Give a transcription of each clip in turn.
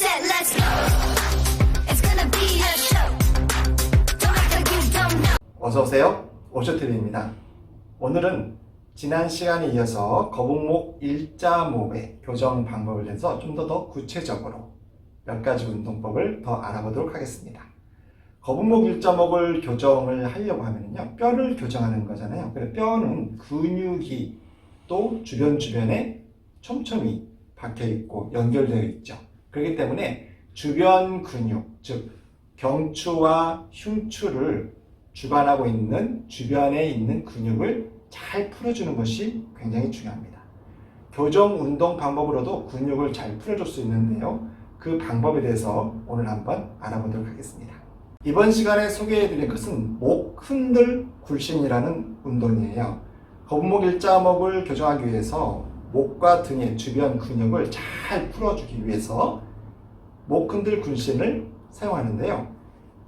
set, let's go. It's gonna be a show. Don't act like you don't know. 어서 오세요. 오쇼트리입니다. 오늘은 지난 시간에 이어서 거북목 일자목의 교정 방법을 대해서 좀 더 더 구체적으로 몇 가지 운동법을 더 알아보도록 하겠습니다. 거북목 일자목을 교정을 하려고 하면요 뼈를 교정하는 거잖아요. 그래 뼈는 근육이 또 주변 주변에 촘촘히 박혀 있고 연결되어 있죠. 그렇기 때문에 주변 근육, 즉 경추와 흉추를 주관하고 있는 주변에 있는 근육을 잘 풀어주는 것이 굉장히 중요합니다. 교정 운동 방법으로도 근육을 잘 풀어줄 수 있는데요. 그 방법에 대해서 오늘 한번 알아보도록 하겠습니다. 이번 시간에 소개해드릴 것은 목 흔들 굴신이라는 운동이에요. 거북목 일자목을 교정하기 위해서 목과 등의 주변 근육을 잘 풀어주기 위해서 목 흔들 굴신을 사용하는데요.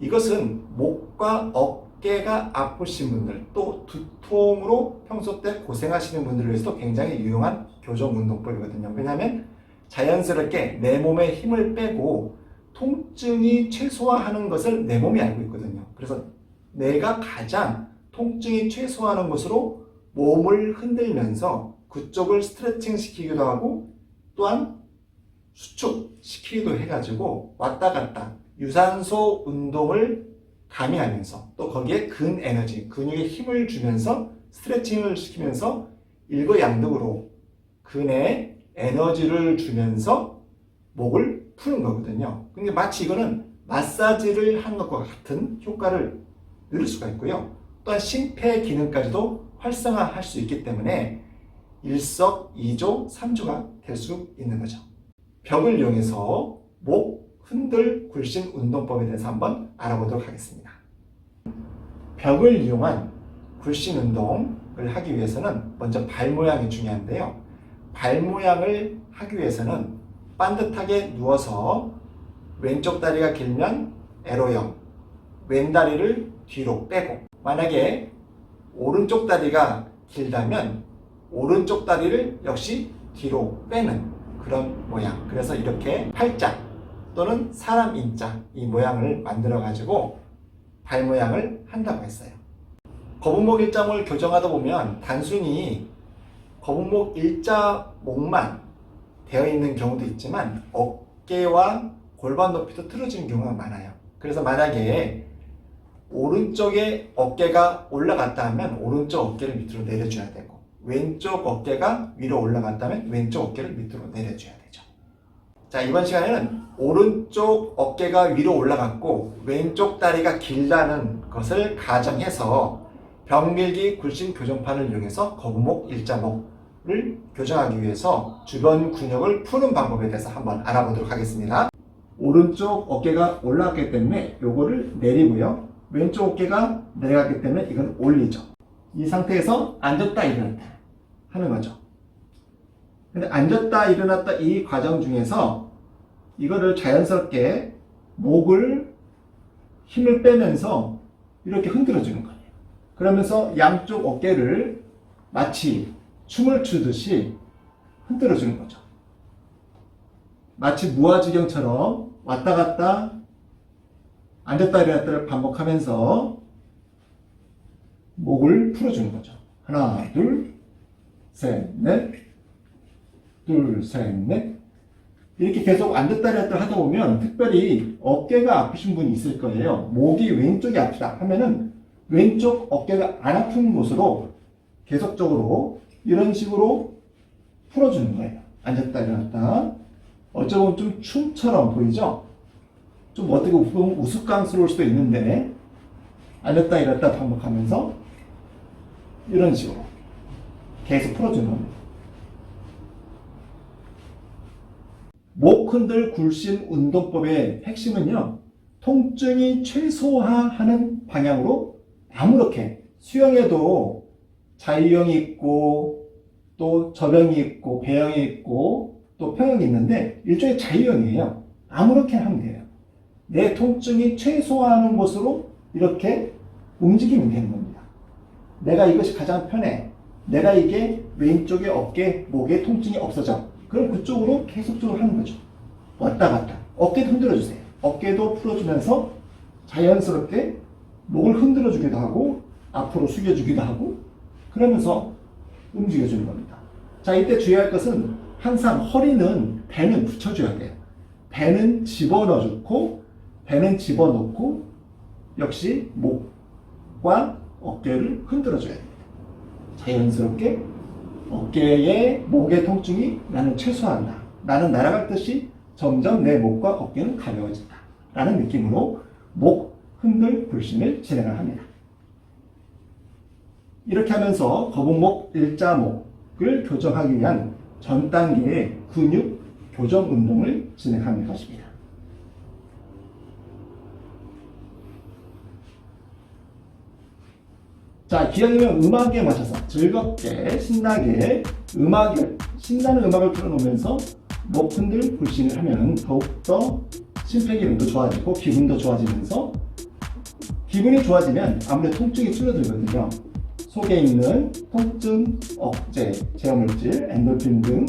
이것은 목과 어깨가 아프신 분들 또 두통으로 평소 때 고생하시는 분들을 위해서도 굉장히 유용한 교정 운동법이거든요. 왜냐하면 자연스럽게 내 몸에 힘을 빼고 통증이 최소화하는 것을 내 몸이 알고 있거든요. 그래서 내가 가장 통증이 최소화하는 것으로 몸을 흔들면서 그쪽을 스트레칭 시키기도 하고 또한 수축시키기도 해가지고 왔다 갔다 유산소 운동을 가미하면서 또 거기에 근 에너지, 근육에 힘을 주면서 스트레칭을 시키면서 일거양득으로 근에 에너지를 주면서 목을 푸는 거거든요. 근데 마치 이거는 마사지를 하는 것과 같은 효과를 누릴 수가 있고요. 또한 심폐 기능까지도 활성화할 수 있기 때문에 일석 이조 삼조가 될 수 있는 거죠. 벽을 이용해서 목 흔들 굴신 운동법에 대해서 한번 알아보도록 하겠습니다. 벽을 이용한 굴신 운동을 하기 위해서는 먼저 발 모양이 중요한데요. 발 모양을 하기 위해서는 반듯하게 누워서 왼쪽 다리가 길면 에로형, 왼 다리를 뒤로 빼고 만약에 오른쪽 다리가 길다면 오른쪽 다리를 역시 뒤로 빼는 그런 모양. 그래서 이렇게 팔자 또는 사람 인자 이 모양을 만들어 가지고 발 모양을 한다고 했어요. 거북목 일자목을 교정하다 보면 단순히 거북목 일자목만 되어 있는 경우도 있지만 어깨와 골반 높이도 틀어지는 경우가 많아요. 그래서 만약에 오른쪽에 어깨가 올라갔다 하면 오른쪽 어깨를 밑으로 내려줘야 되고 왼쪽 어깨가 위로 올라갔다면 왼쪽 어깨를 밑으로 내려줘야 되죠. 자, 이번 시간에는 오른쪽 어깨가 위로 올라갔고 왼쪽 다리가 길다는 것을 가정해서 병밀기 굴신 교정판을 이용해서 거북목 일자목을 교정하기 위해서 주변 근육을 푸는 방법에 대해서 한번 알아보도록 하겠습니다. 오른쪽 어깨가 올라갔기 때문에 요거를 내리고요. 왼쪽 어깨가 내려갔기 때문에 이건 올리죠. 이 상태에서 앉았다 일어났다 하는 거죠. 근데 앉았다 일어났다 이 과정 중에서 이거를 자연스럽게 목을 힘을 빼면서 이렇게 흔들어 주는 거예요. 그러면서 양쪽 어깨를 마치 춤을 추듯이 흔들어 주는 거죠. 마치 무아지경처럼 왔다 갔다 앉았다 일어났다를 반복하면서 목을 풀어주는 거죠. 하나, 둘, 셋, 넷, 둘, 셋, 넷. 이렇게 계속 앉았다 일어났다 하다 보면 특별히 어깨가 아프신 분이 있을 거예요. 목이 왼쪽이 아프다 하면은 왼쪽 어깨가 안 아픈 곳으로 계속적으로 이런 식으로 풀어주는 거예요. 앉았다 일어났다. 어쩌면 좀 춤처럼 보이죠? 좀 어떻게 보면 우스꽝스러울 수도 있는데 앉았다 일어났다 반복하면서 이런 식으로 계속 풀어주는. 목 흔들 굴신 운동법의 핵심은요, 통증이 최소화하는 방향으로 아무렇게 수영에도 자유형이 있고 또 저병이 있고 배영이 있고 또 평형이 있는데 일종의 자유형이에요. 아무렇게 하면 돼요. 내 통증이 최소화하는 곳으로 이렇게 움직이면 되는 겁니다. 내가 이것이 가장 편해. 내가 이게 왼쪽에 어깨, 목에 통증이 없어져. 그럼 그쪽으로 계속적으로 하는 거죠. 왔다 갔다. 어깨도 흔들어 주세요. 어깨도 풀어주면서 자연스럽게 목을 흔들어 주기도 하고 앞으로 숙여 주기도 하고 그러면서 움직여 주는 겁니다. 자, 이때 주의할 것은 항상 허리는 배는 붙여줘야 돼요. 배는 집어넣어 주고 배는 집어넣고 역시 목과 어깨를 흔들어 줘야 됩니다. 자연스럽게 어깨의 목의 통증이 나는 최소화한다. 나는 날아갈 듯이 점점 내 목과 어깨는 가벼워진다. 라는 느낌으로 목 흔들 불신을 진행을 합니다. 이렇게 하면서 거북목 일자목을 교정하기 위한 전 단계의 근육 교정 운동을 진행하는 것입니다. 자, 기왕이면 음악에 맞춰서 즐겁게 신나게 음악을 신나는 음악을 틀어놓으면서 목 흔들 불신을 하면 더욱더 심폐기능도 좋아지고 기분도 좋아지면서 기분이 좋아지면 아무래도 통증이 줄어들거든요. 속에 있는 통증 억제 제어물질, 엔돌핀 등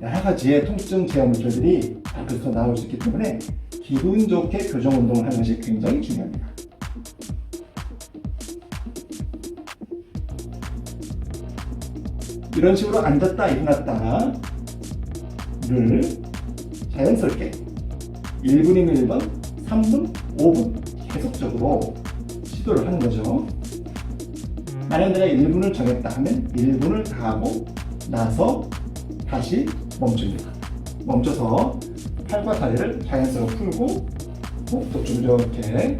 여러 가지의 통증 제어물질들이 앞에서 나올 수 있기 때문에 기분 좋게 교정 운동을 하는 것이 굉장히 중요합니다. 이런 식으로 앉았다 일어났다를 자연스럽게 1분이면 1분, 3분, 5분 계속적으로 시도를 하는 거죠. 만약 내가 1분을 정했다 하면 1분을 다 하고 나서 다시 멈춥니다. 멈춰서 팔과 다리를 자연스럽게 풀고 목도 좀 이렇게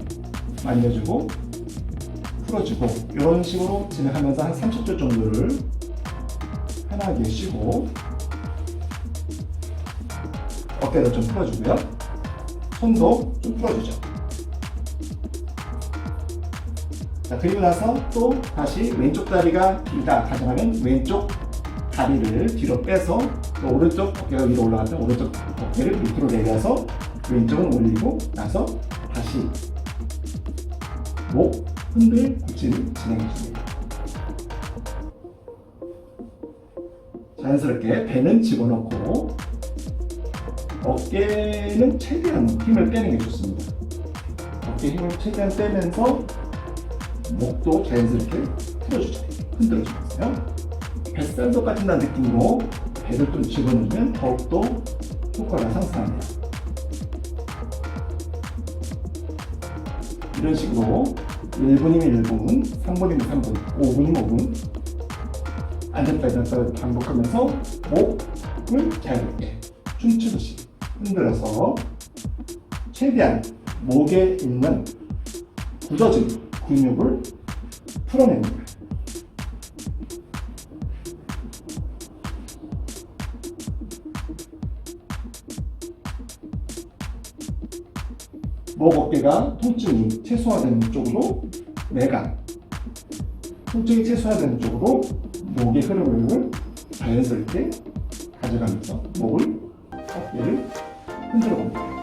만져주고 풀어주고 이런 식으로 진행하면서 한 30초 정도를 편하게 쉬고 어깨도 좀 풀어주고요. 손도 좀 풀어주죠. 자, 그리고 나서 또 다시 왼쪽 다리가 길다 가정하면 왼쪽 다리를 뒤로 빼서 또 오른쪽 어깨가 위로 올라가면 오른쪽 어깨를 밑으로 내려서 왼쪽은 올리고 나서 다시 목 흔들 구치를 진행해 줍니다. 자연스럽게 배는 집어넣고 어깨는 최대한 힘을 빼는 게 좋습니다. 어깨 힘을 최대한 빼면서 목도 자연스럽게 풀어주죠. 흔들어주면서요. 뱃살도 까진다는 느낌으로 배를 좀 집어넣으면 더욱더 효과가 상승합니다. 이런 식으로 1분이면 1분, 3분이면 3분, 5분이면 5분 앉았다 일어났다 반복하면서 목을 자유롭게 춤추듯이 흔들어서 최대한 목에 있는 굳어진 근육을 풀어냅니다. 목 어깨가 통증이 최소화되는 쪽으로 내가 통증이 최소화되는 쪽으로 목의 흐름을 자연스럽게 가져가면서 목을 어깨를 흔들어 봅니다.